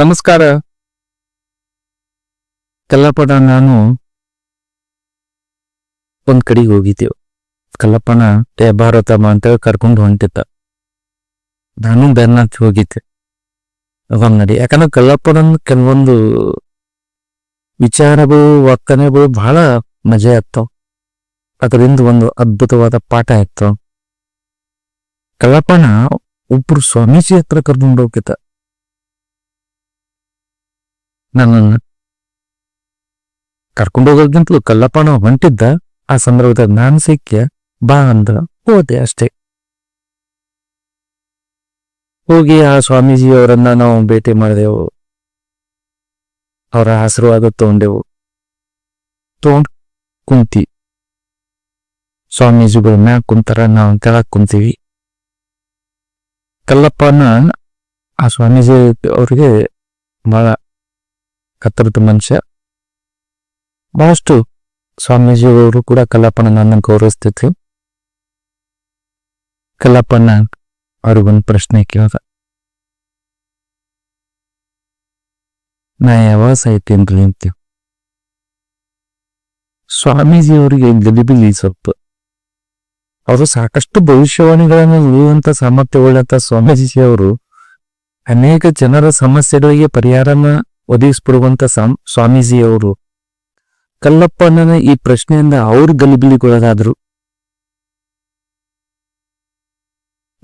ನಮಸ್ಕಾರ. ಕಲ್ಲಪ್ಪನ ನಾನು ಒಂದ್ ಕಡೆಗೆ ಹೋಗಿದ್ದೆವು ಕಲ್ಲಪ್ಪನ ಭಾರತಮ್ಮ ಅಂತ ಕರ್ಕೊಂಡು ಹೊಂಟಿತ್ತ ನಾನು ಬೆನ್ನತ್ತಿ ಹೋಗಿದ್ದೆ. ಒಂದ್ ನಡಿ. ಯಾಕಂದ್ರೆ ಕಲ್ಲಪ್ಪನ ಕೆಲವೊಂದು ವಿಚಾರಗಳು, ವರ್ತನೆಗಳು ಬಹಳ ಮಜಾ ಆಗ್ತಾವ ಅದರಿಂದ ಒಂದು ಅದ್ಭುತವಾದ ಪಾಠ ಆಗ್ತಾವ ಕಲ್ಲಪ್ಪನ ಒಬ್ರು ಸ್ವಾಮೀಜಿ ಹತ್ರ ಕರ್ಕೊಂಡು ಹೋಗಿದ್ದ. ನನ್ನನ್ನು ಕರ್ಕೊಂಡು ಹೋಗೋದ್ಕಿಂತಲೂ ಕಲ್ಲಪ್ಪನ ಹೊಂಟಿದ್ದ ಆ ಸಂದರ್ಭದಾಗ ನಾನ್ ಸಿಕ್ಕೆ ಬಾ ಅಂದ. ಹೋದೆ ಅಷ್ಟೇ. ಹೋಗಿ ಆ ಸ್ವಾಮೀಜಿ ಅವರನ್ನ ನಾವು ಭೇಟಿ ಮಾಡಿದೆವು. ಅವರ ಆಶೀರ್ವಾದ ತಗೊಂಡೆವು. ತಗೊಂಡ್ ಕುಂತಿ. ಸ್ವಾಮೀಜಿಗಳು ಮ್ಯಾಗ ಕುಂತಾರ, ನಾವು ಕೆಳಗೆ ಕುಂತೀವಿ. ಕಲ್ಲಪ್ಪನ ಆ ಸ್ವಾಮೀಜಿ ಅವರಿಗೆ ಬಹಳ ಕತ್ತರದ ಮನುಷ್ಯ. ಬಹಳಷ್ಟು ಸ್ವಾಮೀಜಿಯವರು ಕೂಡ ಕಲ್ಲಪ್ಪನ ಗೌರವಿಸ್ತಿದ್ರು ಕಲ್ಲಪ್ಪನ ಅವ್ರಿಗೊಂದು ಪ್ರಶ್ನೆ ಕೇಳ್ದ. ನಾ ಯಾವಾಗ ಸಾಯ್ತೀನಿ ಅಂತೀವಿ ಸ್ವಾಮೀಜಿಯವರಿಗೆ ಗಲಿಬಿಲಿ ಸ್ವಲ್ಪ ಅವರು ಸಾಕಷ್ಟು ಭವಿಷ್ಯವಾಣಿಗಳನ್ನು ಉಳಿಯುವಂತ ಸಾಮರ್ಥ್ಯ ಉಳ್ಳಂತ ಸ್ವಾಮೀಜಿಯವರು ಅನೇಕ ಜನರ ಸಮಸ್ಯೆಗಳಿಗೆ ಪರಿಹಾರನ ಒದಗಿಸ್ಬಿಡುವಂತ ಸಾಮ್, ಸ್ವಾಮೀಜಿಯವರು. ಕಲ್ಲಪ್ಪನ ಈ ಪ್ರಶ್ನೆಯಿಂದ ಅವ್ರು ಗಲಿಬಿಲಿಗೊಳಗಾದ್ರು.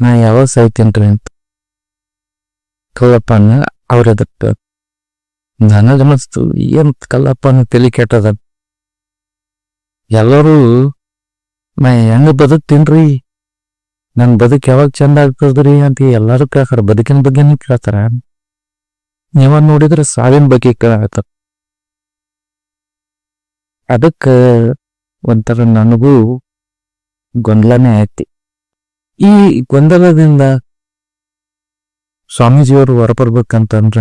ನಾ ಯಾವಾಗ ಸಾಯ್ತೇನ್ರಿ ಅಂತ. ಕಲ್ಲಪ್ಪನ ಅವ್ರ ನನಗ ಅನಿಸ್ತು ಏನ್ ಕಲ್ಲಪ್ಪನ ತಲೆ ಕೆಟ್ಟದ? ಎಲ್ಲರೂ ನಾ ಹೆಂಗ ಬದುಕ್ತೀನ್ರಿ. ನನ್ ಬದುಕ್ ಯಾವಾಗ ಚಂದ ಆಗ್ತದ್ರಿ? ಅಂತ ಎಲ್ಲಾರು ಕೇಳ್ತಾರ. ಬದುಕಿನ ಬಗ್ಗೆನೂ ಕೇಳ್ತಾರ. ನೀವ ನೋಡಿದ್ರೆ ಸಾವಿನ ಬಗ್ಗೆ ಕೇಳಾಗತ್ತ ಅದಕ್ಕ ಒಂಥರ ನನಗೂ ಗೊಂದಲನೇ ಐತಿ. ಈ ಗೊಂದಲದಿಂದ ಸ್ವಾಮೀಜಿಯವರು ಹೊರಬರ್ಬೇಕಂತಂದ್ರ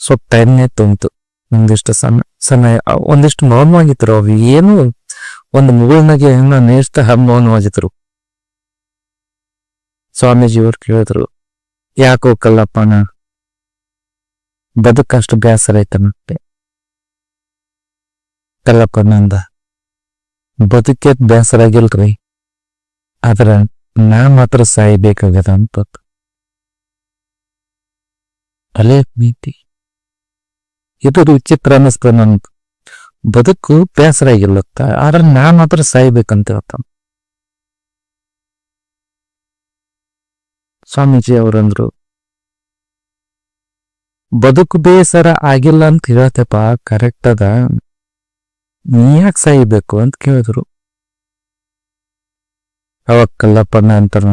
ಸ್ವಲ್ಪ ಟೈಮ್ನೇ ತುಂಬಿತು. ಒಂದಿಷ್ಟು ಸಣ್ಣ ಸಣ್ಣ, ಒಂದಿಷ್ಟು ಮೌನವಾಗಿದ್ರು ಅವು. ಏನು ಒಂದು ಮುಗುಳ್ನಾಗೆ ನಾನು ಹಮ್ ಮೌನವಾಗಿದ್ರು. ಸ್ವಾಮೀಜಿಯವರು ಕೇಳಿದ್ರು, ಯಾಕೋ ಕಲ್ಲಪ್ಪನ ಬದುಕಷ್ಟು ಬೇಸರ ಐತನಂತೆ ಕಲ್ಲಪ್ಪನಂದ ಬದುಕೆ ಬೇಸರ ಆಗಿಲ್ರಿ, ಆದ್ರ ನಾ ಮಾತ್ರ ಸಾಯಬೇಕಾಗ್ಯದ ಅಂತ ಅಲೆ ನೀತಿ ಇದು ವಿಚಿತ್ರ ಅನ್ನಿಸ್ತ ನನ್ ಬದುಕು ಬೇಸರ ಆಗಿಲ್ಲತ್ತ, ಆದ್ರೆ ನಾ ಮಾತ್ರ ಸಾಯ್ಬೇಕಂತ ಹೇಳ್ತಾನ ಸ್ವಾಮೀಜಿ ಅವರಂದ್ರು ಬದುಕು ಬೇಸರ ಆಗಿಲ್ಲ ಅಂತ ಹೇಳತ್ತೆಪ್ಪ ಕರೆಕ್ಟ್ ಅದ. ನೀ ಯಾಕೆ ಸಾಯ್ಬೇಕು ಅಂತ ಕೇಳಿದ್ರು. ಅವಾಗ ಕಲ್ಲಪ್ಪಣ್ಣ ಅಂತಾರ.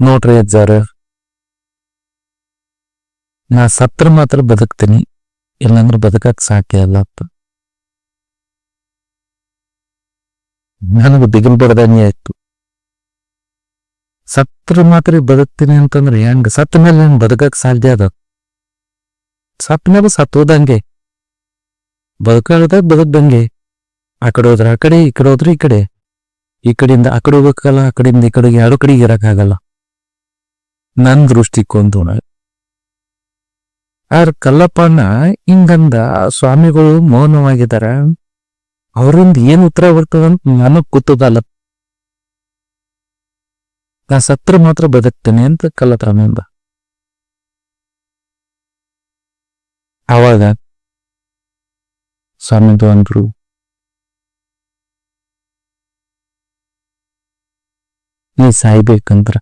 ನೋಡ್ರಿ ಅಜ್ಜಾರ. ನಾ ಸತ್ರ ಮಾತ್ರ ಬದುಕ್ತೀನಿ, ಇಲ್ಲಾಂದ್ರೆ ಬದುಕಕ್ ಸಾಕೆ ಅಲ್ಲ ಅಂತ ನನಗೆ ದಿಗಿಲ್ ಬಡದಾನಿ ಆಯ್ತು. ಸತ್ರ ಮಾತ್ರ ಬದುಕ್ತೀನಿ ಅಂತಂದ್ರೆ ಹೆಂಗ? ಸತ್ತ ಮೇಲೆ ನಾನು ಬದುಕಕ್ ಸಾಧ್ಯ ಅದ? ಸತ್ತ ಮೇಲೆ ಸತ್ತೋದಂಗೆ ಬದುಕಾಗದ ಬದುಕ್ದಂಗೆ, ಆ ಕಡೆ ಹೋದ್ರೆ ಆ ಕಡೆ, ಈ ಕಡೆ ಹೋದ್ರೆ ಈ ಕಡೆ. ಈ ಕಡೆಯಿಂದ ಆ ಕಡೆ ಹೋಗ್ಬೇಕಲ್ಲ ಆ ಕಡೆಯಿಂದ ಈ ಕಡೆಗೆ ಎರಡು ಕಡೆಗೆ ಇರಕ್ಕಾಗಲ್ಲ. ನನ್ ದೃಷ್ಟಿಕೋನ ಆದ್ರೆ ಕಲ್ಲಪ್ಪಣ್ಣ ಹಿಂಗಂದ ಸ್ವಾಮಿಗಳು ಮೌನವಾಗಿದಾರ ಅವರಿಂದ ಏನ್ ಉತ್ತರ ಬರ್ತದಂತ ನನಗ್ ಕೂತದಲ್ಲ ನಾ ಸತ್ರ ಮಾತ್ರ ಬದುಕ್ತೇನೆ ಅಂತ ಕಲ್ಲತನಂದ ಅವಾಗ ಸ್ವಾಮಿದು ಅಂದ್ರು ನೀ ಸಾಯ್ಬೇಕಂದ್ರ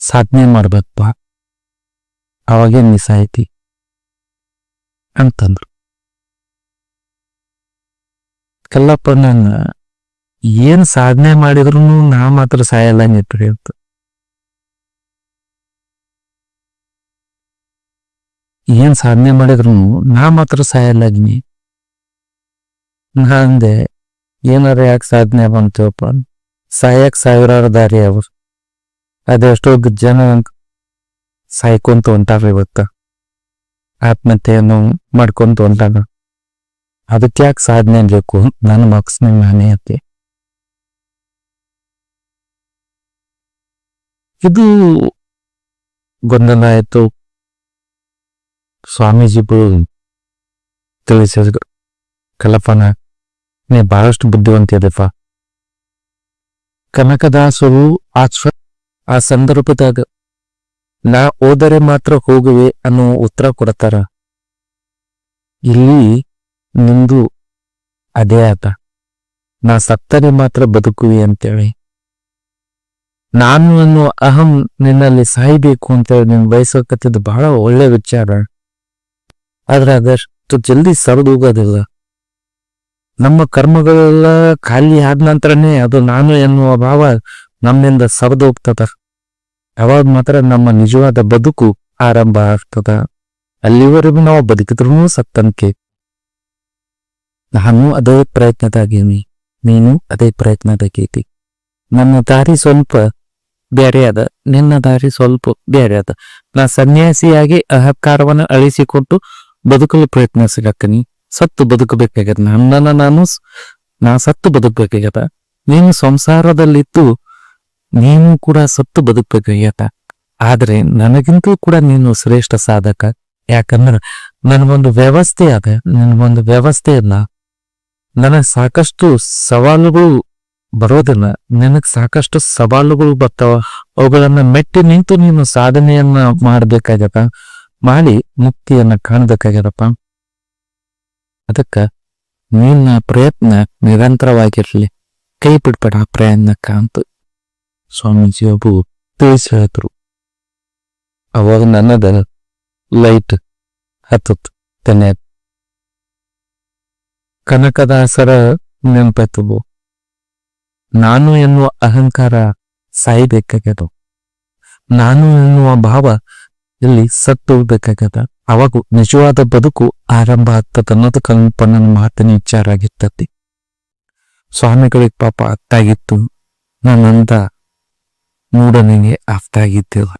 ಸಾಧನೆ ಮಾಡ್ಬೇಕಪ್ಪ, ಅವಾಗೇ ನೀ ಸಾಯ್ತಿ ಅಂತಂದ್ರು. ಕಲ್ಲಪ್ಪ ನನ್ನ ಏನ್ ಸಾಧನೆ ಮಾಡಿದ್ರು ನಾ ಮಾತ್ರ ಸಾಯಲ್ಲ ನಿಟ್ರಿ ಅಂತ ಏನ್ ಸಾಧನೆ ಮಾಡಿದ್ರು ನಾ ಮಾತ್ರ ಸಾಯಲ್ಲ ಅಗ್ನಿ. ನಾ ಅಂದೆ, ಏನಾರ ಯಾಕೆ ಸಾಧನೆ ಬಂತೇವಪ್ಪ? ಸಾಯಕ್ ಸಾವಿರಾರು ದಾರಿ ಅವ ಅದೆಷ್ಟೋ ಜನ ಸಾಯ್ಕೊಂತ ಹೊಂಟಾರ ಇವತ್ತ. ಆತ್ಮಹತ್ಯೆಯನ್ನು ಮಾಡ್ಕೊಂತ ಹೊಂಟಾರ. ಅದಕ್ಕೆ ಯಾಕೆ ಸಾಧನೆ ಬೇಕು? ನನ್ನ ಮಕ್ಸ್ನ ನಾನೇ ಅತ್ತೆ ಇದು ಗೊಂದಲ ಆಯ್ತು ಸ್ವಾಮೀಜಿಗಳು ತಿಳಿಸಿದ್ರು ಕಲಪನ ನೀ ಬಹಳಷ್ಟು ಬುದ್ಧಿವಂತ ಇದೆಪ್ಪ ಕನಕದಾಸರು ಆ ಆ ಸಂದರ್ಭದಾಗ, ನಾ ಓದರೆ ಮಾತ್ರ ಹೋಗುವೆ ಅನ್ನೋ ಉತ್ತರ ಕೊಡ್ತಾರ. ಇಲ್ಲಿ ನಿಂದು ಅದೇ ಆತ ನಾ ಸತ್ತರೆ ಮಾತ್ರ ಬದುಕುವೆ ಅಂತೇಳಿ. ನಾನು ಅನ್ನೋ ಅಹಂ ನಿನ್ನಲ್ಲಿ ಸಾಯ್ಬೇಕು ಅಂತೇಳಿ ನೀನು ಬಯಸಕತ್ತಿದ್ದು ಬಹಳ ಒಳ್ಳೆ ವಿಚಾರ. ಆದ್ರೆ ಅದಷ್ಟು ಜಲ್ದಿ ಸರಿದೋಗೋದಿಲ್ಲ ನಮ್ಮ ಕರ್ಮಗಳೆಲ್ಲ ಖಾಲಿ ಆದ ನಂತರನೇ ಅದು ನಾನು ಎನ್ನುವ ಭಾವ ನಮ್ಮಿಂದ ಸರಿದು ಹೋಗ್ತದ. ಯಾವಾಗ ಮಾತ್ರ ನಮ್ಮ ನಿಜವಾದ ಬದುಕು ಆರಂಭ ಆಗ್ತದ. ಅಲ್ಲಿವರೆಗೂ ನಾವು ಬದುಕಿದ್ರೂ ಸತ್ತಂತೆ. ನಾನು ಅದೇ ಪ್ರಯತ್ನದಾಗೀನಿ, ನೀನು ಅದೇ ಪ್ರಯತ್ನದಾಗೈತಿ. ನನ್ನ ದಾರಿ ಸ್ವಲ್ಪ ಬೇರೆ ಅದ ನಿನ್ನ ದಾರಿ ಸ್ವಲ್ಪ ಬೇರೆ ಅದ ನಾ ಸನ್ಯಾಸಿಯಾಗಿ ಅಹಂಕಾರವನ್ನು ಅಳಿಸಿಕೊಟ್ಟು ಬದುಕಲು ಪ್ರಯತ್ನಿಸಲಕ್ಕನಿ ಸತ್ತು ಬದುಕಬೇಕಾಗ್ಯದ. ನನ್ನನ್ನು ನಾನು ನಾ ಸತ್ತು ಬದುಕಬೇಕಾಗ್ಯದ. ನೀನು ಸಂಸಾರದಲ್ಲಿದ್ದು ನೀನು ಕೂಡ ಸತ್ತು ಬದುಕಬೇಕಾಗ್ಯದ. ಆದ್ರೆ ನನಗಿಂತೂ ಕೂಡ ನೀನು ಶ್ರೇಷ್ಠ ಸಾಧಕ. ಯಾಕಂದ್ರೆ ನನಗೊಂದು ವ್ಯವಸ್ಥೆ ಅದ. ನನಗೊಂದು ವ್ಯವಸ್ಥೆ ನನಗೆ ನನಗ್ ಸಾಕಷ್ಟು ಸವಾಲುಗಳು ಬರೋದಿಲ್ಲ ನಿನಗ್ ಸಾಕಷ್ಟು ಸವಾಲುಗಳು ಬರ್ತಾವ. ಅವುಗಳನ್ನ ಮೆಟ್ಟಿ ನಿಂತು ನೀನು ಸಾಧನೆಯನ್ನ ಮಾಡ್ಬೇಕಾಗ್ಯದ. ಮಾಡಿ ಮುಕ್ತಿಯನ್ನ ಕಾಣ್ಬೇಕಾಗ್ಯದಪ್ಪ. ಅದಕ್ಕ ನಿನ್ನ ಪ್ರಯತ್ನ ನಿರಂತರವಾಗಿರ್ಲಿ. ಕೈ ಬಿಡ್ಬೇಡ ಆ ಪ್ರಯತ್ನಕ್ಕ ಅಂತ ಸ್ವಾಮೀಜಿಯೊಬ್ಬರು ತಿಳಿಸಿ ಹೇಳಿದ್ರು ಅವಾಗ ನನ್ನದ ಲೈಟ್ ಹತ್ತತ್ತು ತೆನೆ ಕನಕದಾಸರ ನೆನಪಾಯ್ತು ನಾನು ಎನ್ನುವ ಅಹಂಕಾರ ಸಾಯ್ಬೇಕಾಗ್ಯದ? ನಾನು ಎನ್ನುವ ಭಾವ ಇಲ್ಲಿ ಸತ್ತು ಹೋಗ್ಬೇಕಾಗ್ಯದ ಅವಾಗ ನಿಜವಾದ ಬದುಕು ಆರಂಭ ಆಗ್ತದ ಅನ್ನೋದು ಕಲ್ಪನ ಮಾತಿನ ವಿಚಾರ ಆಗಿರ್ತತಿ. ಸ್ವಾಮಿಗಳಿಗೆ ಪಾಪ ಅತ್ತಾಗಿತ್ತು ನನ್ನಂತ ಮೂಡನಿಗೆ ಅರ್ಥ ಆಗಿದ್ದಿಲ್ಲ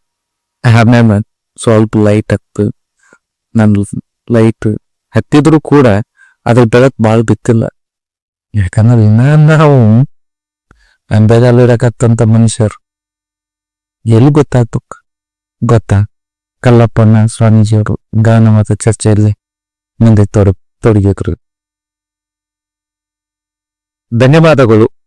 ಆಮೇಲೆ ಸ್ವಲ್ಪ ಲೈಟ್ ಹತ್ತು ನನ್ನ ಲೈಟ್ ಹತ್ತಿದ್ರು ಕೂಡ ಅದ್ರ ಬೆಳಕು ಬಾಳ್ ಬಿತ್ತಿಲ್ಲ. ಯಾಕಂದ್ರೆ ಇನ್ನ ನಾವು ಅಂಬೆಗಾಲಿಡಕತ್ತಂತ ಮನುಷ್ಯರು. ಎಲ್ಲಿ ಗೊತ್ತಾಯ್ತು? ಗೊತ್ತಾ? ಕಲ್ಲಪ್ಪನ ಸ್ವಾಮೀಜಿಯವರು ಗಾನ ಮತ್ತು ಚರ್ಚೆಯಲ್ಲಿ ಮುಂದೆ ತೊಡ ತೊಡಗಿದ್ರು. ಧನ್ಯವಾದಗಳು.